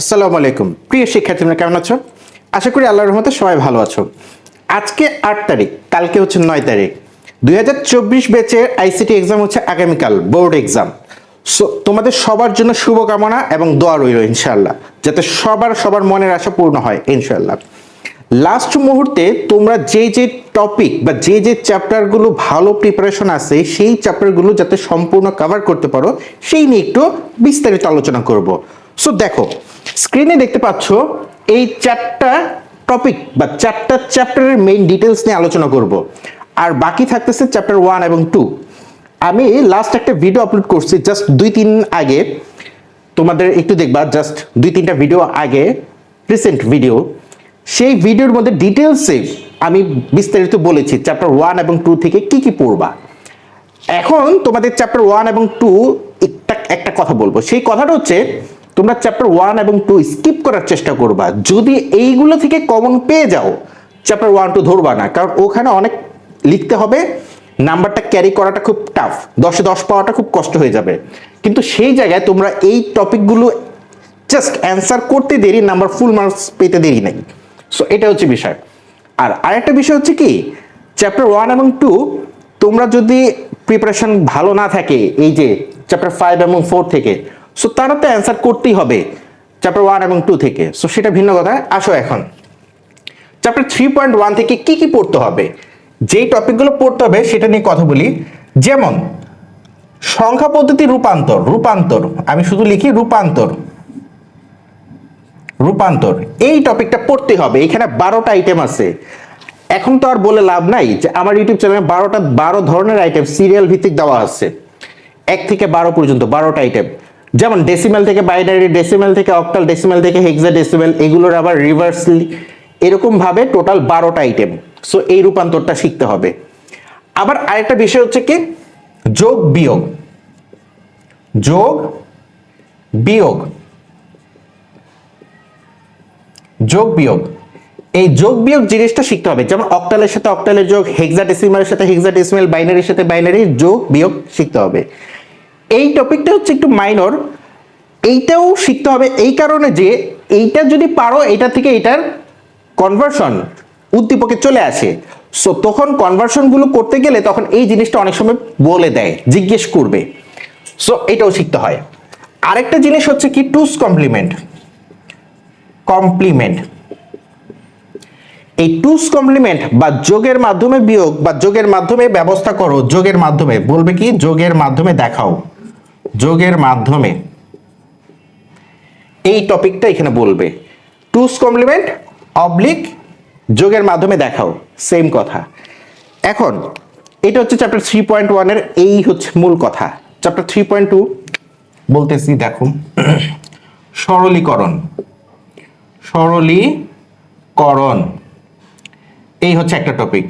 আসসালামু আলাইকুম। প্রিয় শিক্ষার্থীরা কেমন আছো? আশা করি আল্লাহর রহমতে সবাই ভালো আছো। আজকে আট তারিখ, কালকে হচ্ছে নয় তারিখ। দুই হাজার চব্বিশ ব্যাচের আইসিটি এক্সাম হচ্ছে আগামীকাল, বোর্ড এক্সাম সো তোমাদের সবার জন্য শুভকামনা এবং দোয়া রইল ইনশাল্লাহ যাতে সবার সবার মনের আশা পূর্ণ হয় ইনশাল্লাহ লাস্ট মুহূর্তে তোমরা যে যে টপিক বা যে যে চ্যাপ্টারগুলো ভালো প্রিপারেশন আছে, সেই চ্যাপ্টারগুলো যাতে সম্পূর্ণ কভার করতে পারো, সেই নিয়ে একটু বিস্তারিত আলোচনা করব। সো দেখো স্ক্রিনে দেখতে পাচ্ছ এই চারটা টপিক বা চারটা চ্যাপ্টারের মেইন ডিটেলস নিয়ে আলোচনা করব। আর বাকি থাকতেছে চ্যাপ্টার ওয়ান এবং টু আমি লাস্ট একটা ভিডিও আপলোড করছি জাস্ট দুই তিন আগে। তোমাদের একটু দেখবা জাস্ট দুই তিনটা ভিডিও আগে রিসেন্ট ভিডিও সেই ভিডিওর মধ্যে ডিটেলসে আমি বিস্তারিত বলেছি চ্যাপ্টার ওয়ান এবং টু থেকে কি কি পড়বা। এখন তোমাদের চ্যাপ্টার ওয়ান এবং টু একটা একটা কথা বলব। সেই কথাটা হচ্ছে তোমরা চ্যাপ্টার ওয়ান এবং টু স্কিপ করার চেষ্টা করবা। যদি এইগুলো থেকে কমন পেয়ে যাও চ্যাপ্টার ওয়ান টু ধরবা না, কারণ ওখানে অনেক লিখতে হবে নাম্বারটা ক্যারি করাটা খুব টাফ দশে দশ পাওয়াটা খুব কষ্ট হয়ে যাবে। কিন্তু সেই জায়গায় তোমরা এই টপিকগুলো জাস্ট অ্যান্সার করতে দেরি নাম্বার ফুল মার্কস পেতে দেরি নেই। সো এটা হচ্ছে বিষয়। আর আরেকটা বিষয় হচ্ছে কি চ্যাপ্টার ওয়ান এবং টু তোমরা যদি প্রিপারেশন ভালো না থাকে, এই যে চ্যাপ্টার ফাইভ এবং ফোর থেকে সো তারা তো অ্যান্সার করতেই হবে। চ্যাপ্টার ওয়ান এবং টু থেকে। সো সেটা ভিন্ন কথা। আসো এখন। চ্যাপ্টার থ্রি পয়েন্ট ওয়ান থেকে কি কি পড়তে হবে? যেই টপিকগুলো পড়তে হবে, সেটা নিয়ে কথা বলি। যেমন, সংখ্যা পদ্ধতি রূপান্তর রূপান্তর। আমি শুধু লিখি রূপান্তর। রূপান্তর। এই টপিকটা পড়তে হবে। এখানে বারোটা আইটেম আছে। এখন তো আর বলে লাভ নাই যে আমার ইউটিউব চ্যানেলে বারোটা, বারো ধরনের আইটেম সিরিয়াল ভিত্তিক দেওয়া আছে। এক থেকে বারো পর্যন্ত বারোটা আইটেম যেমন ডেসিমেল থেকে বাইনারি ডেসিমেল থেকে অক্টাল ডেসিমেল থেকে হেক্সা ডেসিমেল এগুলোর আবার রিভার্সলি এরকম ভাবে টোটাল বারোটা আইটেম সো এই রূপান্তরটা শিখতে হবে। আবার আরেকটা বিষয় হচ্ছে কি? যোগ, বিয়োগ। যোগ বিয়োগ। যোগ, বিয়োগ। এই যোগ, বিয়োগ জিনিসটা শিখতে হবে। যেমন অক্টালের সাথে অক্টালের যোগ হেক্সাডেসিমালের সাথে হেক্সাডেসিমাল বাইনারির সাথে বাইনারি যোগ, বিয়োগ শিখতে হবে। এই টপিকটা হচ্ছে একটু মাইনর এইটাও শিখতে হবে এই কারণে যে এইটা যদি পারো এটা থেকে এটার কনভার্সন উদ্দীপকে চলে আসে। সো তখন কনভার্সনগুলো করতে গেলে তখন এই জিনিসটা অনেক সময় বলে দেয়, জিজ্ঞেস করবে। সো এটাও শিখতে হয়। আরেকটা জিনিস হচ্ছে কি? টুস কমপ্লিমেন্ট কমপ্লিমেন্ট এই টুস কমপ্লিমেন্ট বা যোগের মাধ্যমে বিয়োগ বা যোগের মাধ্যমে ব্যবস্থা করো, যোগের মাধ্যমে। বলবে কি? যোগের মাধ্যমে দেখাও। যোগের মাধ্যমে। এই টপিকটা এখানে বলবে। টুস কমপ্লিমেন্ট, অবলিক, যোগের মাধ্যমে দেখাও। সেম কথা। এখন, এটা হচ্ছে চ্যাপ্টার থ্রি পয়েন্ট ওয়ানের এই হচ্ছে মূল কথা। চ্যাপ্টার থ্রি পয়েন্ট টু, বলতেছি দেখো সরলীকরণ। সরলীকরণ। এই হচ্ছে একটা টপিক।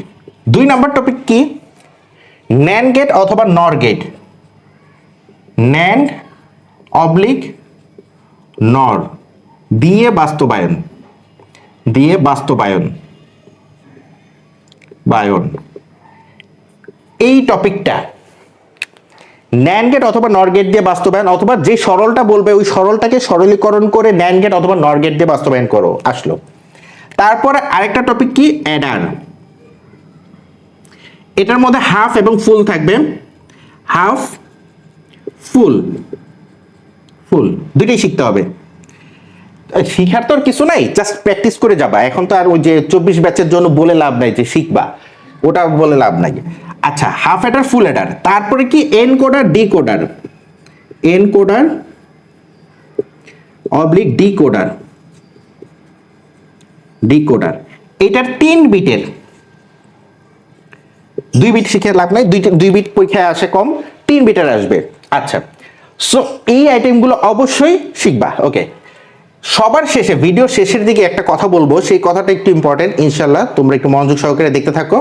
দুই নাম্বার টপিক কি? ন্যান গেট অথবা নর গেট ন্যান্ড, অবলিক, নর। দিয়ে বাস্তবায়ন। দিয়ে বাস্তবায়ন। বায়ন। এই টপিকটা ন্যান গেট অথবা নর গেট দিয়ে বাস্তবায়ন অথবা যে সরলটা বলবে, ওই সরলটাকে সরলীকরণ করে ন্যান গেট অথবা নর গেট দিয়ে বাস্তবায়ন করো, আসলো। তারপরে আরেকটা টপিক কি? অ্যাডার। এটার মধ্যে হাফ এবং ফুল থাকবে। Half full. ফুল। দুটোই শিখতে হবে। শিখার তো আর কিছু নাই জাস্ট প্র্যাকটিস করে যাবা। এখন তো আর ওই যে চব্বিশ ব্যাচের জন্য বলে লাভ নাই যে শিখবা। ওটা বলে লাভ নাই। আচ্ছা হাফ অ্যাডার ফুল অ্যাডার তারপরে কি encoder decoder encoder oblique decoder decoder এটার তিন বিটের। দুই বিট শিখে লাভ নাই দুই বিট পরীক্ষায় আসে কম, তিন বিটার আসবে। আচ্ছা সো এই আইটেমগুলো অবশ্যই শিখবা ওকে সবার শেষে ভিডিও শেষের দিকে একটা কথা বলব, সেই কথাটা একটু ইম্পর্টেন্ট ইনশাল্লাহ তোমরা একটু মনোযোগ সহকারে দেখতে থাকো।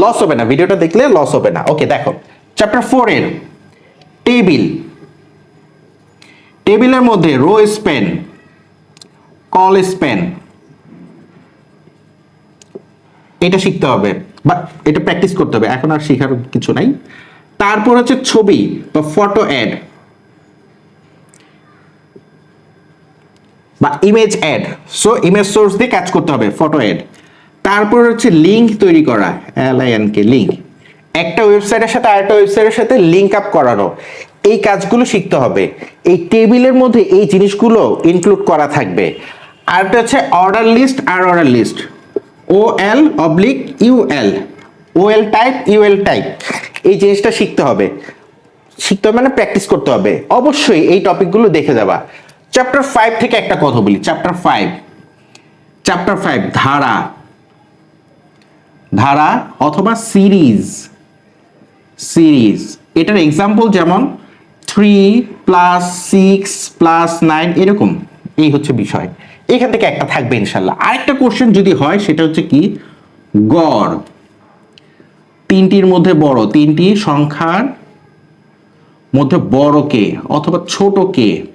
লস হবে না ভিডিওটা দেখলে লস হবে না। ওকে দেখো চ্যাপ্টার ফোর এর টেবিল টেবিলের মধ্যে রো স্পেন কল স্পেন এটা শিখতে হবে বা এটা প্র্যাকটিস করতে হবে। এখন আর শেখার কিছু নাই। তারপর হচ্ছে ছবি বা ফটো অ্যাড বা image add so image source দিয়ে কাজ করতে হবে ফটো অ্যাড তারপর হচ্ছে লিঙ্ক তৈরি করা L I N K link একটা ওয়েবসাইটের সাথে আরেকটা ওয়েবসাইটের সাথে লিঙ্ক আপ করানো। এই কাজগুলো শিখতে হবে। এই টেবিলের মধ্যে এই জিনিসগুলো ইনক্লুড করা থাকবে। আরেকটা হচ্ছে অর্ডার লিস্ট আর order list O L oblique U L O L type U L type এই জিনিসটা শিখতে হবে। শিখতে হবে মানে প্র্যাকটিস করতে হবে। অবশ্যই এই টপিকগুলো দেখে যাবা। চ্যাপ্টার ফাইভ থেকে একটা কথা বলি। চ্যাপ্টার ফাইভ চ্যাপ্টার ফাইভ ধারা। ধারা অথবা সিরিজ সিরিজ এটার এক্সাম্পল যেমন three plus six plus nine এরকম। এই হচ্ছে বিষয়। এখান থেকে একটা থাকবে ইনশাল্লাহ। আরেকটা কোশ্চেন যদি হয়, সেটা হচ্ছে কি? গড়। তিনটির মধ্যে বড়। তিনটি সংখ্যার মধ্যে বড় কে অথবা ছোট কে?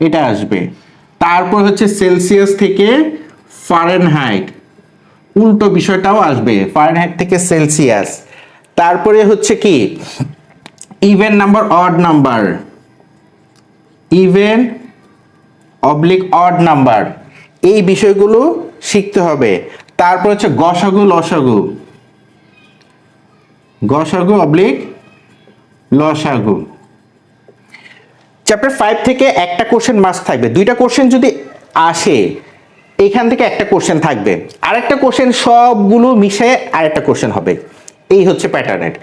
এটা আসবে। তারপর হচ্ছে সেলসিয়াস থেকে ফারেনহাইট। উল্টো বিষয়টাও আসবে, ফারেনহাইট থেকে সেলসিয়াস। তারপরে হচ্ছে কি? Even number, odd number. Even oblique odd number. এই বিষয়গুলো শিখতে হবে। তারপর হচ্ছে গসাগু, লসাগু। গসাগু অবলিক লসাগু। চ্যাপ্টার ফাইভ থেকে একটা কোশ্চেন মাস্ট থাকবে। দুইটা কোশ্চেন যদি আসে, এখান থেকে একটা কোশ্চেন থাকবে। আরেকটা কোশ্চেন সবগুলো মিশে আরেকটা কোশ্চেন হবে। এই হচ্ছে প্যাটার্নের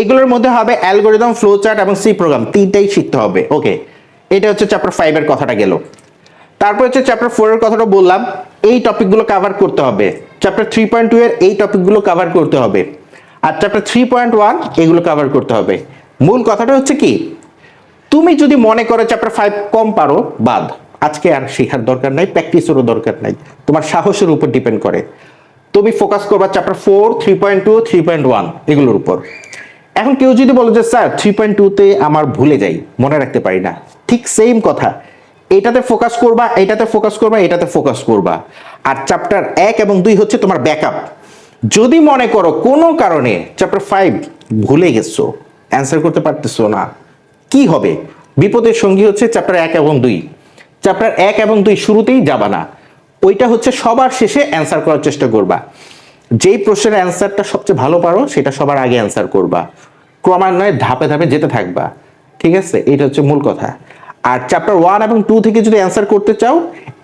এগুলোর মধ্যে হবে অ্যালগোরিদম ফ্লো চার্ট এবং সি প্রোগ্রাম তিনটাই শিখতে হবে। ওকে এটা হচ্ছে চ্যাপ্টার ফাইভের কথাটা গেল। তারপর হচ্ছে চ্যাপ্টার ফোরের কথাটা বললাম। এই টপিকগুলো কভার করতে হবে। চ্যাপ্টার থ্রি পয়েন্ট টু এর এই টপিকগুলো কভার করতে হবে। আর চ্যাপ্টার থ্রি পয়েন্ট ওয়ান এগুলো কভার করতে হবে। মূল কথাটা হচ্ছে কি? তুমি যদি মনে করো চ্যাপ্টার ফাইভ কম পারো, বাদ। আজকে আর শেখার দরকার নাই প্র্যাকটিসেরও দরকার নাই। তোমার সাহসের উপর ডিপেন্ড করে। তুমি ফোকাস করবা chapter four three point two three point one এগুলোর উপর। এখন কেউ যদি বলো যে, স্যার থ্রি পয়েন্ট টুতে আমার ভুলে যাই, মনে রাখতে পারি না। ঠিক সেম কথা। এটাতে ফোকাস করবা, এটাতে ফোকাস করবা, এটাতে ফোকাস করবা। আর চ্যাপ্টার এক এবং দুই হচ্ছে তোমার ব্যাকআপ যদি মনে করো কোনো কারণে চ্যাপ্টার ফাইভ ভুলে গেছো অ্যান্সার করতে পারতেছো না, কি হবে? বিপদের সঙ্গী হচ্ছে চ্যাপ্টার এক এবং দুই। চ্যাপ্টার এক এবং দুই শুরুতেই যাবা না। ওইটা হচ্ছে সবার শেষে অ্যান্সার করার চেষ্টা করবা। যেই প্রশ্নের অ্যান্সারটা সবচেয়ে ভালো পারো, সেটা সবার আগে অ্যান্সার করবা। ক্রমান্বয়ে ধাপে ধাপে যেতে থাকবা। ঠিক আছে? এটা হচ্ছে মূল কথা। আর চ্যাপ্টার ওয়ান এবং টু থেকে যদি অ্যান্সার করতে চাও,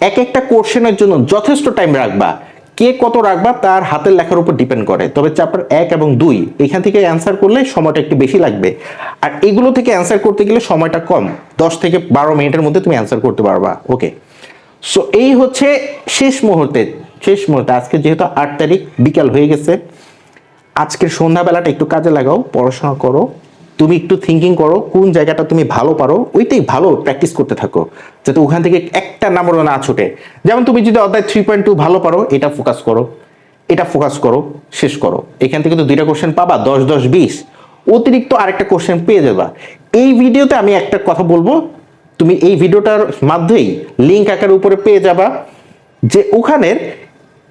এক একটা কোশ্চেনের জন্য যথেষ্ট টাইম রাখবা। কে কত রাখবা তার হাতের লেখার উপর ডিপেন্ড করে। তবে চ্যাপ্টার এক এবং দুই এখান থেকে অ্যান্সার করলে সময়টা একটু বেশি লাগবে। আর এগুলো থেকে অ্যান্সার করতে গেলে সময়টা কম। দশ থেকে বারো মিনিটের মধ্যে তুমি অ্যান্সার করতে পারবা। ওকে সো এই হচ্ছে শেষ মুহূর্তে। শেষ মুহূর্তে। আজকে যেহেতু আট তারিখ, বিকাল হয়ে গেছে। আজকের সন্ধ্যাবেলাটা একটু কাজে লাগাও, পড়াশোনা করো। তুমি একটু থিঙ্কিং করো, কোন জায়গাটা তুমি ভালো পারো, ওইটাই ভালো প্র্যাকটিস করতে থাকো। যাতে ওখান থেকে একটা নাম্বারও না ছুটে। যেমন তুমি যদি অধ্যায় থ্রি পয়েন্ট টু ভালো পারো, এটা ফোকাস করো, এটা ফোকাস করো, শেষ করো। এখান থেকে তো দুইটা কোশ্চেন পাবা, দশ দশ, বিশ। অতিরিক্ত আরেকটা কোশ্চেন পেয়ে যাবা। এই ভিডিওতে আমি একটা কথা বলব, তুমি এই ভিডিওটার মাধ্যমেই লিঙ্ক আকারের উপরে পেয়ে যাবা, যে ওখানের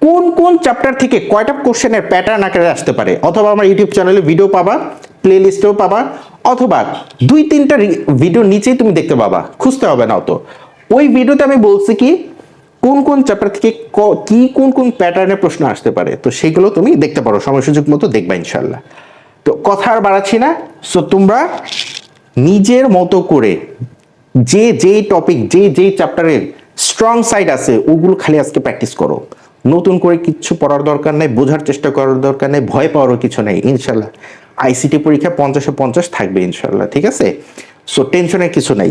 কোন কোন চ্যাপ্টার থেকে কয়টা কোশ্চেনের প্যাটার্ন আকারে আসতে পারে। অথবা আমার ইউটিউব চ্যানেলে ভিডিও পাবা। প্লে লিস্টেও পাবা, অথবা দুই তিনটা ভিডিও নিচেই তুমি দেখতে পাবা, খুঁজতে হবে না অত। ওই ভিডিওতে আমি বলছি কি, কোন কোন চ্যাপ্টার থেকে ক- কোন কোন প্যাটার্নের প্রশ্ন আসতে পারে, তো সেগুলো তুমি দেখতে পারো সময় সুযোগ মতো দেখবা ইনশাল্লাহ তো কথা আর বাড়াচ্ছি না সো তোমরা নিজের মতো করে যে যে টপিক যে যে চ্যাপ্টারের স্ট্রং সাইড আছে, ওগুলো খালি আজকে প্র্যাকটিস করো। নতুন করে কিচ্ছু পড়ার দরকার নেই, বোঝার চেষ্টা করার দরকার নেই, ভয় পাওয়ারও কিছু নেই ইনশাল্লাহ আইসিটি পরীক্ষা পঞ্চাশে পঞ্চাশ থাকবে ইনশাল্লাহ ঠিক আছে? সো টেনশনের কিছু নাই।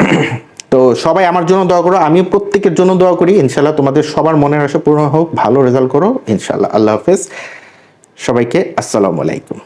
তো সবাই আমার জন্য দোয়া করো, আমিও প্রত্যেকের জন্য দোয়া করি ইনশাল্লাহ তোমাদের সবার মনের আশা পূর্ণ হোক, ভালো রেজাল্ট করো ইনশাল্লাহ আল্লাহ হাফেজ। সবাইকে আসসালামু আলাইকুম।